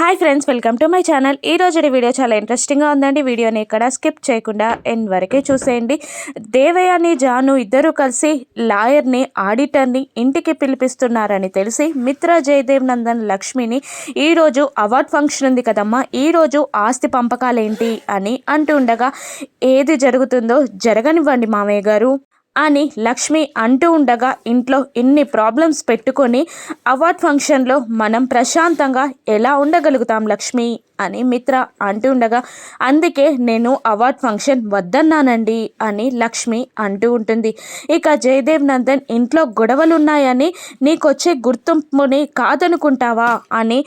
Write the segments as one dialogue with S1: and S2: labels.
S1: Hi friends welcome to my channel ఈ రోజు video చాలా ఇంట్రెస్టింగ్గా ఉందండి. వీడియోని ఇక్కడ స్కిప్ చేయకుండా ఎన్ వరకే చూసేయండి. దేవయాని జాను ఇద్దరు కలిసి లాయర్ని ఆడిటర్ని ఇంటికి పిలిపిస్తున్నారని తెలిసి మిత్ర జయదేవ్ నందన్ లక్ష్మిని ఈరోజు అవార్డ్ ఫంక్షన్ ఉంది కదమ్మా. ఈరోజు ఆస్తి పంపకాలేంటి అని అంటుండగా ఏది జరుగుతుందో జరగనివ్వండి మామయ్య గారు. అని లక్ష్మి అంటూ ఉండగా ఇంట్లో ఇన్ని ప్రాబ్లమ్స్ పెట్టుకొని అవార్డ్ ఫంక్షన్లో మనం ప్రశాంతంగా ఎలా ఉండగలుగుతాం లక్ష్మి? అని మిత్ర అంటూ ఉండగా అందుకే నేను అవార్డ్ ఫంక్షన్ వద్దన్నానండి అని లక్ష్మి అంటూ ఉంటుంది. ఇక జయదేవ్ నందన్ ఇంట్లో గొడవలున్నాయని నీకొచ్చే గుర్తింపుని కాదనుకుంటావా? అని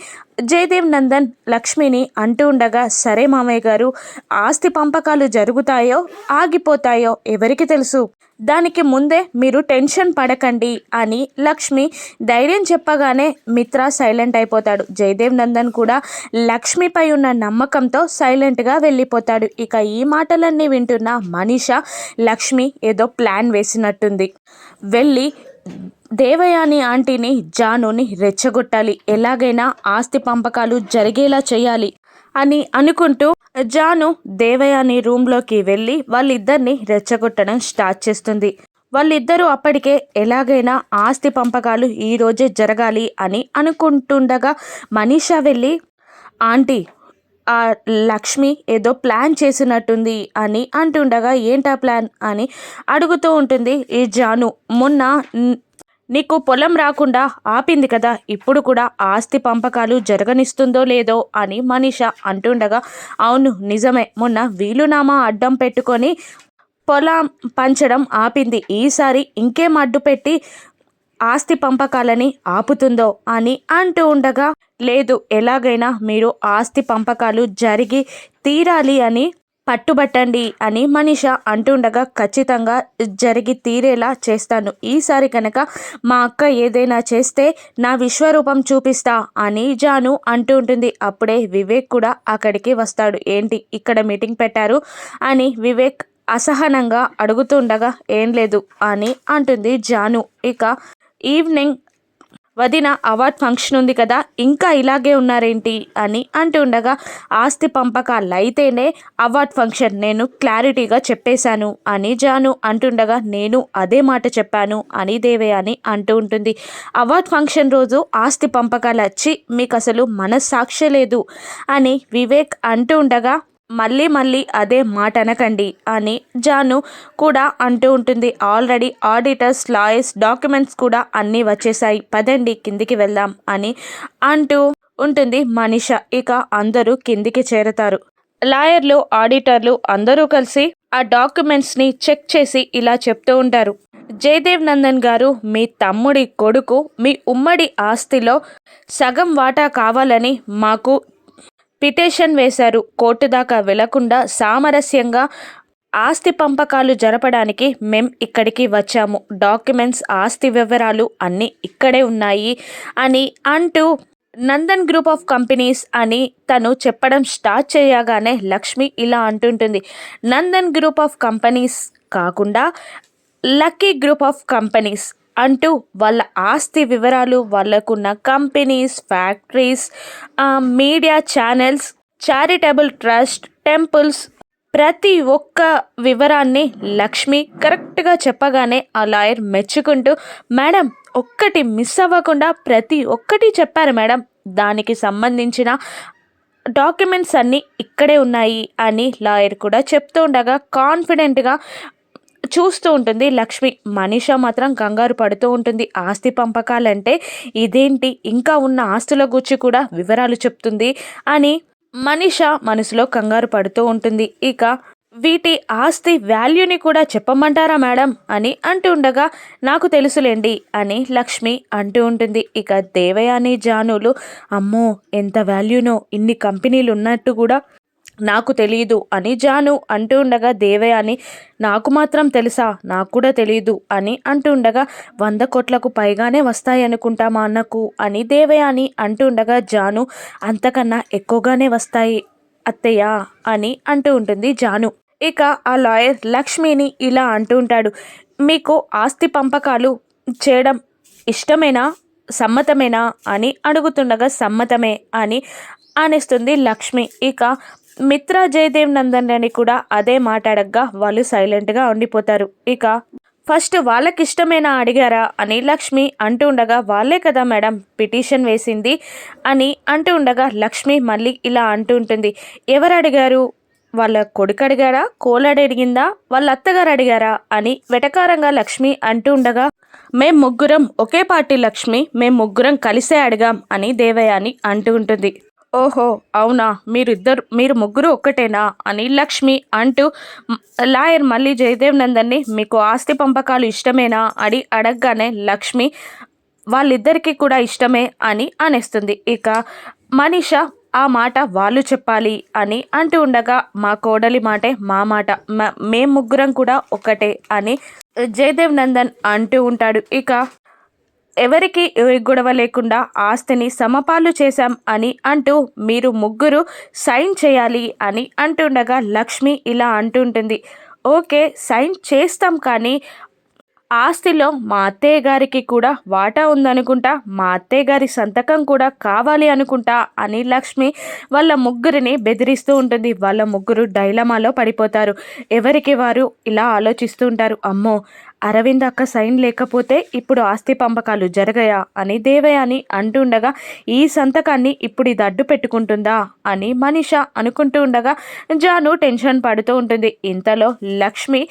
S1: జయదేవ్ నందన్ లక్ష్మిని అంటూ ఉండగా సరే మామయ్య గారు ఆస్తి పంపకాలు జరుగుతాయో ఆగిపోతాయో ఎవరికి తెలుసు? దానికి ముందే మీరు టెన్షన్ పడకండి అని లక్ష్మి ధైర్యం చెప్పగానే మిత్ర సైలెంట్ అయిపోతాడు. జయదేవ్ నందన్ కూడా లక్ష్మిపై ఉన్న నమ్మకంతో సైలెంట్గా వెళ్ళిపోతాడు. ఇక ఈ మాటలన్నీ వింటున్న మనీష లక్ష్మి ఏదో ప్లాన్ వేసినట్టుంది. వెళ్ళి దేవయాని ఆంటీని జానుని రెచ్చగొట్టాలి. ఎలాగైనా ఆస్తి పంపకాలు జరిగేలా చేయాలి అని అనుకుంటూ జాను దేవయాని రూమ్లోకి వెళ్ళి వాళ్ళిద్దరిని రెచ్చగొట్టడం స్టార్ట్ చేస్తుంది. వాళ్ళిద్దరూ అప్పటికే ఎలాగైనా ఆస్తి పంపకాలు ఈరోజే జరగాలి అని అనుకుంటుండగా మనీషా వెళ్ళి ఆంటీ ఆ లక్ష్మి ఏదో ప్లాన్ చేసినట్టుంది అని అంటుండగా ఏంటా ప్లాన్? అని అడుగుతూ ఉంటుంది ఈ జాను. మొన్న నీకు పొలం రాకుండా ఆపింది కదా ఇప్పుడు కూడా ఆస్తి పంపకాలు జరగనిస్తుందో లేదో అని మనీష అంటుండగా అవును నిజమే. మొన్న వీలునామా అడ్డం పెట్టుకొని పొలం పంచడం ఆపింది. ఈసారి ఇంకేం అడ్డు పెట్టి ఆస్తి పంపకాలని ఆపుతుందో అని అంటూ ఉండగా లేదు ఎలాగైనా మీరు ఆస్తి పంపకాలు జరిగి తీరాలి అని పట్టుబట్టండి అని మనిష అంటుండగా ఖచ్చితంగా జరిగి తీరేలా చేస్తాను. ఈసారి కనుక మా అక్క ఏదైనా చేస్తే నా విశ్వరూపం చూపిస్తా అని జాను అంటూ ఉంటుంది. అప్పుడే వివేక్ కూడా అక్కడికి వస్తాడు. ఏంటి ఇక్కడ మీటింగ్ పెట్టారు? అని వివేక్ అసహనంగా అడుగుతుండగా ఏం లేదు అని అంటుంది జాను. ఇక ఈవినింగ్ వదిన అవార్డ్ ఫంక్షన్ ఉంది కదా ఇంకా ఇలాగే ఉన్నారేంటి అని అంటుండగా ఆస్తి పంపకాలు అయితేనే అవార్డ్ ఫంక్షన్ నేను క్లారిటీగా చెప్పేశాను అని జాను అంటుండగా నేను అదే మాట చెప్పాను అని దేవయాని అంటూ ఉంటుంది. అవార్డ్ ఫంక్షన్ రోజు ఆస్తి పంపకాలు వచ్చి మీకు అసలు మనస్సాక్షి లేదు అని వివేక్ అంటూ ఉండగా మళ్ళీ మళ్ళీ అదే మాట అనకండి అని జాను కూడా అంటూ ఉంటుంది. ఆల్రెడీ ఆడిటర్స్ లాయర్స్ డాక్యుమెంట్స్ కూడా అన్నీ వచ్చేసాయి పదండి కిందికి వెళ్దాం అని అంటూ ఉంటుంది మనిష. ఇక అందరూ కిందికి చేరతారు. లాయర్లు ఆడిటర్లు అందరూ కలిసి ఆ డాక్యుమెంట్స్ని చెక్ చేసి ఇలా చెప్తూ ఉంటారు. జయదేవ్ నందన్ గారు మీ తమ్ముడి కొడుకు మీ ఉమ్మడి ఆస్తిలో సగం వాటా కావాలని మాకు పిటిషన్ వేశారు. కోర్టు దాకా వెళ్ళకుండా సామరస్యంగా ఆస్తి పంపకాలు జరపడానికి మేం ఇక్కడికి వచ్చాము. డాక్యుమెంట్స్ ఆస్తి వివరాలు అన్నీ ఇక్కడే ఉన్నాయి అని అంటూ నందన్ గ్రూప్ ఆఫ్ కంపెనీస్ అని తను చెప్పడం స్టార్ట్ చేయగానే లక్ష్మి ఇలా అంటుంటుంది. నందన్ గ్రూప్ ఆఫ్ కంపెనీస్ కాకుండా లక్కీ గ్రూప్ ఆఫ్ కంపెనీస్ అంటూ వాళ్ళ ఆస్తి వివరాలు వాళ్ళకున్న companies factories media channels charitable trust temples ప్రతి ఒక్క వివరాన్ని లక్ష్మి కరెక్ట్గా చెప్పగానే ఆ లాయర్ మెచ్చుకుంటూ మేడం ఒక్కటి మిస్ అవ్వకుండా ప్రతి ఒక్కటి చెప్పారు మేడం. దానికి సంబంధించిన డాక్యుమెంట్స్ అన్నీ ఇక్కడే ఉన్నాయి అని లాయర్ కూడా చెప్తూ ఉండగా కాన్ఫిడెంట్గా చూస్తూ ఉంటుంది. లక్ష్మి మనిష మాత్రం కంగారు పడుతూ ఉంటుంది. ఆస్తి పంపకాలంటే ఇదేంటి? ఇంకా ఉన్న ఆస్తుల గురించి కూడా వివరాలు చెప్తుంది అని మనిష మనసులో కంగారు పడుతూ ఉంటుంది. ఇక వీటి ఆస్తి వాల్యూని కూడా చెప్పమంటారా మేడం అని అంటూ ఉండగా నాకు తెలుసులేండి అని లక్ష్మి అంటూ ఉంటుంది. ఇక దేవయాని జానులు అమ్మో ఎంత వాల్యూనో ఇన్ని కంపెనీలు ఉన్నట్టు కూడా నాకు తెలియదు అని జాను అంటూ ఉండగా దేవయాని నాకు మాత్రం తెలుసా? నాకు కూడా తెలియదు అని అంటూ ఉండగా వంద కోట్లకు పైగానే వస్తాయి అనుకుంటా మా అన్నకు అని దేవయాని అంటూ ఉండగా జాను అంతకన్నా ఎక్కువగానే వస్తాయి అత్తయ్య అని అంటూ ఉంటుంది జాను. ఇక ఆ లాయర్ లక్ష్మిని ఇలా అంటూ ఉంటాడు మీకు ఆస్తి పంపకాలు చేయడం ఇష్టమేనా? సమ్మతమేనా? అని అడుగుతుండగా సమ్మతమే అని అనేస్తుంది లక్ష్మి. ఇక మిత్ర జయదేవ్ నందన్ అని కూడా అదే మాట్లాడగా వాళ్ళు సైలెంట్గా ఉండిపోతారు. ఇక ఫస్ట్ వాళ్ళకిష్టమేనా అడిగారా అని లక్ష్మి అంటూ ఉండగా వాళ్ళే కదా మేడం పిటిషన్ వేసింది అని అంటూ ఉండగా లక్ష్మి మళ్ళీ ఇలా అంటూ ఉంటుంది ఎవరు అడిగారు? వాళ్ళ కొడుకు అడిగారా? కోలాడు అడిగిందా? వాళ్ళ అత్తగారు అడిగారా? అని వెటకారంగా లక్ష్మి అంటూ ఉండగా మేం ముగ్గురం ఒకే పార్టీ లక్ష్మి మేం ముగ్గురం కలిసే అడిగాం అని దేవయాని అంటూ ఉంటుంది. ఓహో అవునా? మీరిద్దరు మీరు ముగ్గురు ఒక్కటేనా? అని లక్ష్మి అంటూ లాయర్ మళ్ళీ జయదేవ్ నందన్ని మీకు ఆస్తి పంపకాలు ఇష్టమేనా? అని అడగగానే లక్ష్మి వాళ్ళిద్దరికీ కూడా ఇష్టమే అని అనేస్తుంది. ఇక మనీష ఆ మాట వాళ్ళు చెప్పాలి అని అంటూ ఉండగా మా కోడలి మాటే మా మాట మేం ముగ్గురం కూడా ఒకటే అని జయదేవ్ నందన్ అంటూ ఉంటాడు. ఇక ఎవరికి గొడవ లేకుండా ఆస్తిని సమపాలు చేశాం అని అంటూ మీరు ముగ్గురు సైన్ చేయాలి అని అంటుండగా లక్ష్మి ఇలా అంటుంటుంది. ఓకే సైన్ చేస్తాం కానీ ఆస్తిలో మా అత్తయ్య గారికి కూడా వాటా ఉందనుకుంటా మా అత్తయ్య గారి సంతకం కూడా కావాలి అనుకుంటా అని లక్ష్మి వాళ్ళ ముగ్గురిని బెదిరిస్తూ ఉంటుంది. వాళ్ళ ముగ్గురు డైలమాలో పడిపోతారు. ఎవరికి వారు ఇలా ఆలోచిస్తూ ఉంటారు? అమ్మో అరవింద్ అక్క సైన్ లేకపోతే ఇప్పుడు ఆస్తి పంపకాలు జరగయా అని దేవయాని అంటుండగా ఈ సంతకాన్ని ఇప్పుడు ఇది అడ్డు పెట్టుకుంటుందా అని మనిష అనుకుంటూ ఉండగా జాను టెన్షన్ పడుతూ ఉంటుంది. ఇంతలో లక్ష్మి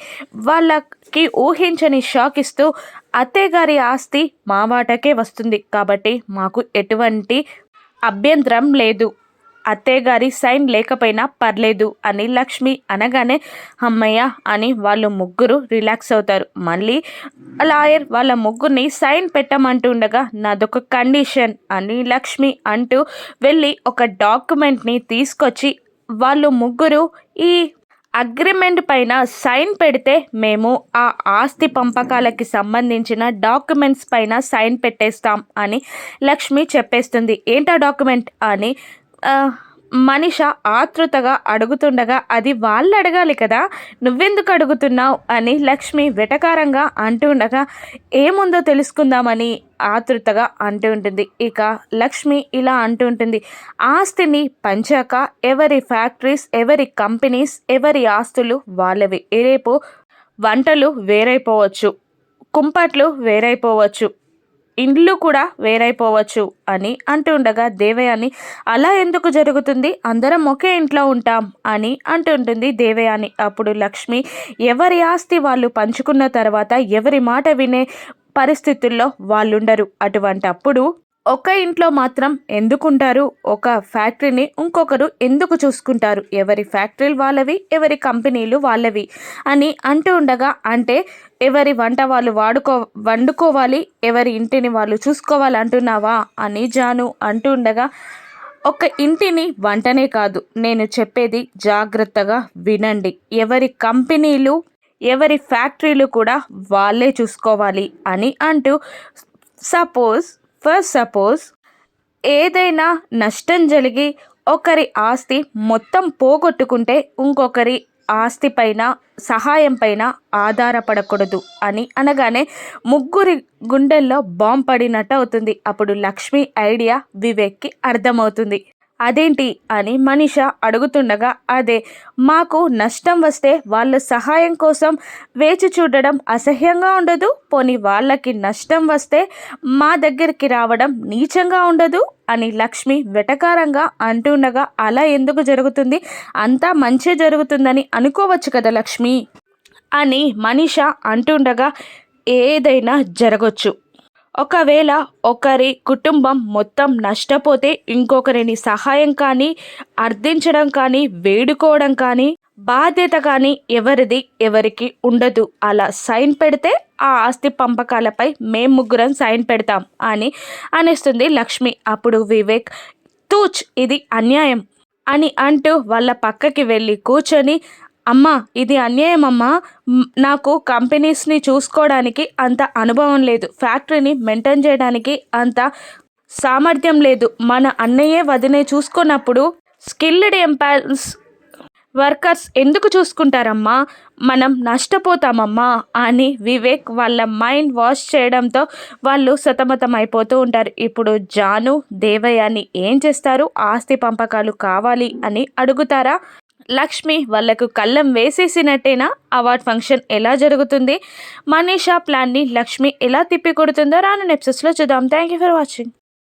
S1: వాళ్ళకి ఊహించని షాక్ ఇస్తూ అత్తయ్య గారి ఆస్తి మా వాటకే వస్తుంది కాబట్టి మాకు ఎటువంటి అభ్యంతరం లేదు. అత్తయ్యగారి సైన్ లేకపోయినా పర్లేదు అని లక్ష్మి అనగానే అమ్మయ్య అని వాళ్ళు ముగ్గురు రిలాక్స్ అవుతారు. మళ్ళీ లాయర్ వాళ్ళ ముగ్గురిని సైన్ పెట్టమంటుండగా నాదొక కండిషన్ అని లక్ష్మి అంటూ వెళ్ళి ఒక డాక్యుమెంట్ని తీసుకొచ్చి వాళ్ళు ముగ్గురు ఈ అగ్రిమెంట్ పైన సైన్ పెడితే మేము ఆ ఆస్తి పంపకాలకి సంబంధించిన డాక్యుమెంట్స్ పైన సైన్ పెట్టేస్తాం అని లక్ష్మి చెప్పేస్తుంది. ఏంటా డాక్యుమెంట్? అని మనిష ఆతృతగా అడుగుతుండగా అది వాళ్ళు అడగాలి కదా నువ్వెందుకు అడుగుతున్నావు అని లక్ష్మి వెటకారంగా అంటుండగా ఏముందో తెలుసుకుందామని ఆతృతగా అంటూ ఉంటుంది. ఇక లక్ష్మి ఇలా అంటూ ఉంటుంది. ఆస్తిని పంచాక ఎవరి ఫ్యాక్టరీస్ ఎవరి కంపెనీస్ ఎవరి ఆస్తులు వాళ్ళవి. రేపు వంటలు వేరైపోవచ్చు కుంపట్లు వేరైపోవచ్చు. ఇండ్లు కూడా వేరైపోవచ్చు అని అంటుండగా దేవయాని అలా ఎందుకు జరుగుతుంది? అందరం ఒకే ఇంట్లో ఉంటాం అని అంటుంటుంది దేవయాని. అప్పుడు లక్ష్మి ఎవరి ఆస్తి వాళ్ళు పంచుకున్న తర్వాత ఎవరి మాట వినే పరిస్థితుల్లో వాళ్ళుండరు. అటువంటప్పుడు ఒక ఇంట్లో మాత్రం ఎందుకుంటారు? ఒక ఫ్యాక్టరీని ఇంకొకరు ఎందుకు చూసుకుంటారు? ఎవరి ఫ్యాక్టరీలు వాళ్ళవి ఎవరి కంపెనీలు వాళ్ళవి అని అంటూ ఉండగా అంటే ఎవరి వంట వాళ్ళు వాడుకో వండుకోవాలి ఎవరి ఇంటిని వాళ్ళు చూసుకోవాలి అంటున్నావా అని జాను అంటూ ఉండగా ఒక ఇంటిని వంటనే కాదు నేను చెప్పేది జాగ్రత్తగా వినండి. ఎవరి కంపెనీలు ఎవరి ఫ్యాక్టరీలు కూడా వాళ్ళే చూసుకోవాలి అని అంటూ సపోజ్ ఫర్ సపోజ్ ఏదైనా నష్టం జరిగి ఒకరి ఆస్తి మొత్తం పోగొట్టుకుంటే ఇంకొకరి ఆస్తి పైన సహాయం పైన ఆధారపడకూడదు అని అనగానే ముగ్గురి గుండెల్లో బాంబు పడినట్టు అవుతుంది. అప్పుడు లక్ష్మి ఐడియా వివేక్కి అర్థమవుతుంది. అదేంటి అని మనిష అడుగుతుండగా అదే మాకు నష్టం వస్తే వాళ్ళ సహాయం కోసం వేచి చూడడం అసహ్యంగా ఉండదు పోని వాళ్ళకి నష్టం వస్తే మా దగ్గరికి రావడం నీచంగా ఉండదు అని లక్ష్మి వెటకారంగా అంటుండగా అలా ఎందుకు జరుగుతుంది? అంతా మంచి జరుగుతుందని అనుకోవచ్చు కదా లక్ష్మి? అని మనిష అంటుండగా ఏదైనా జరగచ్చు. ఒకవేళ ఒకరి కుటుంబం మొత్తం నష్టపోతే ఇంకొకరిని సహాయం కానీ అర్థించడం కానీ వేడుకోవడం కానీ బాధ్యత కానీ ఎవరిది ఎవరికి ఉండదు. అలా సైన్ పెడితే ఆ ఆస్తి పంపకాలపై మేం ముగ్గురం సైన్ పెడతాం అని అనేస్తుంది లక్ష్మి. అప్పుడు వివేక్ తూచ్ ఇది అన్యాయం అని అంటూ వాళ్ళ పక్కకి వెళ్ళి కూర్చొని అమ్మా ఇది అన్యాయం అమ్మా నాకు కంపెనీస్ని చూసుకోవడానికి అంత అనుభవం లేదు. ఫ్యాక్టరీని మెయింటైన్ చేయడానికి అంత సామర్థ్యం లేదు. మన అన్నయ్యే వదినే చూసుకున్నప్పుడు స్కిల్డ్ ఎంపైర్స్ వర్కర్స్ ఎందుకు చూసుకుంటారమ్మా? మనం నష్టపోతామమ్మా అని వివేక్ వాళ్ళ మైండ్ వాష్ చేయడంతో వాళ్ళు సతమతం అయిపోతూ ఉంటారు. ఇప్పుడు జాను దేవయాని ఏం చేస్తారు? ఆస్తి పంపకాలు కావాలి అని అడుగుతారా? లక్ష్మి వాళ్ళకు కళ్ళం వేసేసినట్టేనా? అవార్డ్ ఫంక్షన్ ఎలా జరుగుతుంది? మనీషా ప్లాన్ని లక్ష్మి ఎలా తిప్పి కొడుతుందో రాను నెప్సెస్లో చూద్దాం. Thank you for watching